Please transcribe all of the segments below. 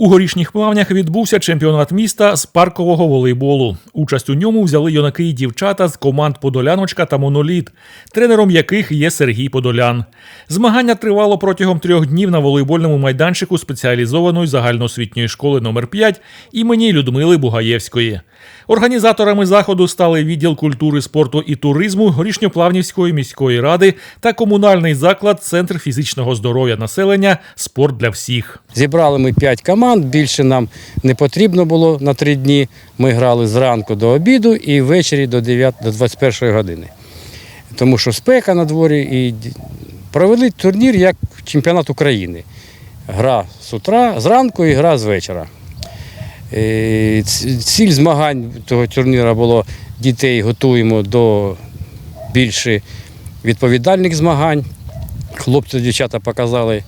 У горішніх плавнях відбувся чемпіонат міста з паркового волейболу. Участь у ньому взяли юнаки і дівчата з команд Подоляночка та Моноліт, тренером яких є Сергій Подолян. Змагання тривало протягом трьох днів на волейбольному майданчику спеціалізованої загальноосвітньої школи номер 5 імені Людмили Бугаєвської. Організаторами заходу стали відділ культури, спорту і туризму Горішньоплавнівської міської ради та комунальний заклад Центр фізичного здоров'я населення Спорт для всіх. Зібрали ми 5 команд, більше нам не потрібно було на 3 дні. Ми грали зранку до обіду і ввечері до 9, до 21 години. Тому що спека на дворі і провели турнір як чемпіонат України. Гра з утра, зранку і гра з вечора. Е, Ціль змагань того турніру було дітей готуємо до більш відповідальних змагань. Хлопці дівчата показали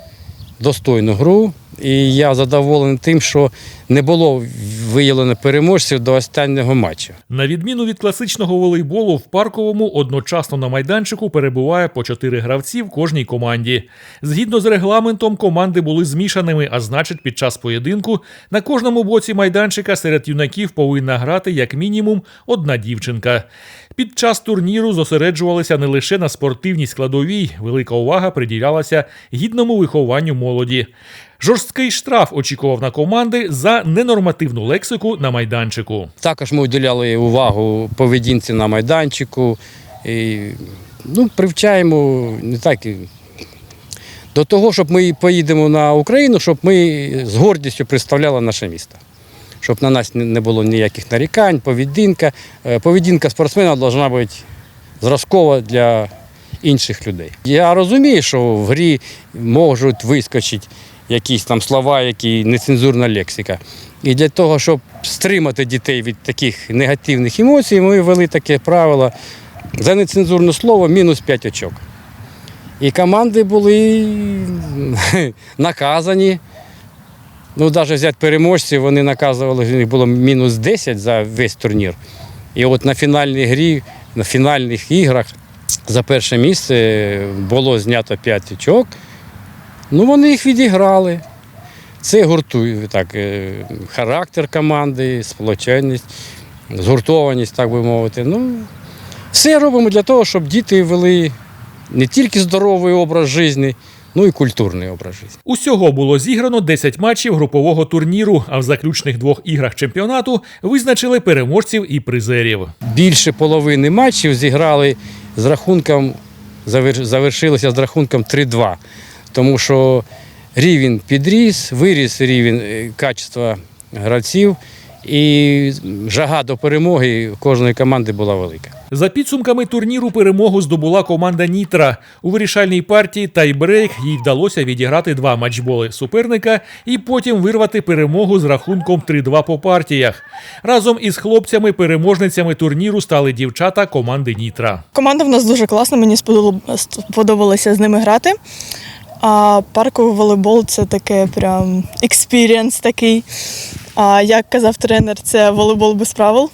достойну гру. І я задоволений тим, що не було виявлено переможців до останнього матчу. На відміну від класичного волейболу, в парковому одночасно на майданчику перебуває по чотири гравці в кожній команді. Згідно з регламентом, команди були змішаними, а значить, під час поєдинку на кожному боці майданчика серед юнаків повинна грати як мінімум одна дівчинка. Під час турніру зосереджувалися не лише на спортивній складовій, велика увага приділялася гідному вихованню молоді. Жорсткий штраф очікував на команди за ненормативну лексику на майданчику. Також ми уділяли увагу поведінці на майданчику. І, ну, привчаємо не так. До того, щоб ми поїдемо на Україну, щоб ми з гордістю представляли наше місто. Щоб на нас не було ніяких нарікань, поведінка. Е, Поведінка спортсмена повинна бути зразкова для інших людей. Я розумію, що в грі можуть вискочити якісь там слова, які нецензурна лексика. І для того, щоб стримати дітей від таких негативних емоцій, ми ввели таке правило за нецензурне слово мінус 5 очок. І команди були наказані. Ну, навіть взяти переможців, вони наказували, що у них було мінус 10 за весь турнір. І от на фінальній грі, на фінальних іграх за перше місце було знято 5 очок. Ну, вони їх відіграли. Це гуртує так, е, характер команди, сплоченість, згуртованість, так би мовити. Ну, все робимо для того, щоб діти вели не тільки здоровий образ життя, ну і культурний образ життя. Усього було зіграно 10 матчів групового турніру, а в заключних двох іграх чемпіонату визначили переможців і призерів. Більше половини матчів зіграли з рахунком, завер- завершилося з рахунком 3-2. Тому що рівень підріс, виріс рівень е, качества гравців, і жага до перемоги кожної команди була велика. За підсумками турніру перемогу здобула команда Нітра. У вирішальній партії тайбрейк їй вдалося відіграти два матчболи суперника і потім вирвати перемогу з рахунком 3-2 по партіях. Разом із хлопцями-переможницями турніру стали дівчата команди Нітра. Команда в нас дуже класна, мені сподобало- сподобалося з ними грати. А парковий волейбол це таке прям експірієнс такий. А як казав тренер, це волейбол без правил.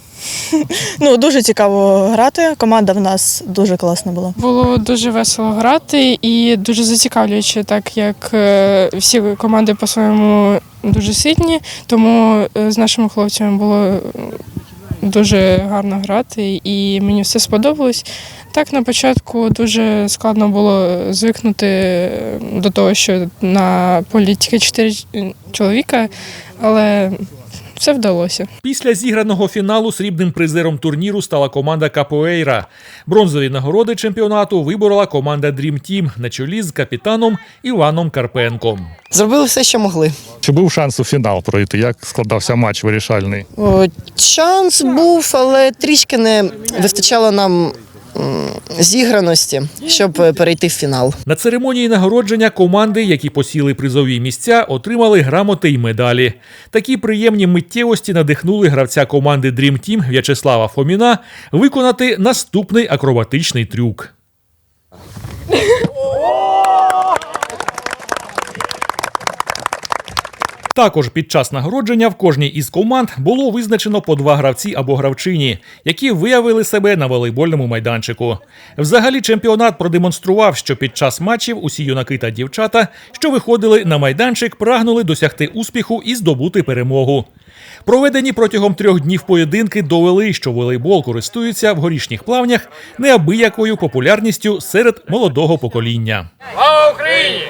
Ну, дуже цікаво грати. Команда в нас дуже класна була. Було дуже весело грати і дуже зацікавлююче, так як е, всі команди по-своєму дуже сильні, тому е, з нашими хлопцями було дуже гарно грати, і мені все сподобалось. Так, на початку дуже складно було звикнути до того, що на полі тільки чотири чоловіка, але все вдалося. Після зіграного фіналу срібним призером турніру стала команда Капоейра. Бронзові нагороди чемпіонату виборола команда Dream Team на чолі з капітаном Іваном Карпенком. Зробили все, що могли. Чи був шанс у фінал пройти? Як складався матч вирішальний? О, шанс був, але трішки не вистачало нам зіграності, щоб е, перейти в фінал. На церемонії нагородження команди, які посіли призові місця, отримали грамоти й медалі. Такі приємні миттєвості надихнули гравця команди Dream Team В'ячеслава Фоміна виконати наступний акробатичний трюк. Також під час нагородження в кожній із команд було визначено по два гравці або гравчині, які виявили себе на волейбольному майданчику. Взагалі, чемпіонат продемонстрував, що під час матчів усі юнаки та дівчата, що виходили на майданчик, прагнули досягти успіху і здобути перемогу. Проведені протягом трьох днів поєдинки довели, що волейбол користується в горішніх плавнях неабиякою популярністю серед молодого покоління. Україні!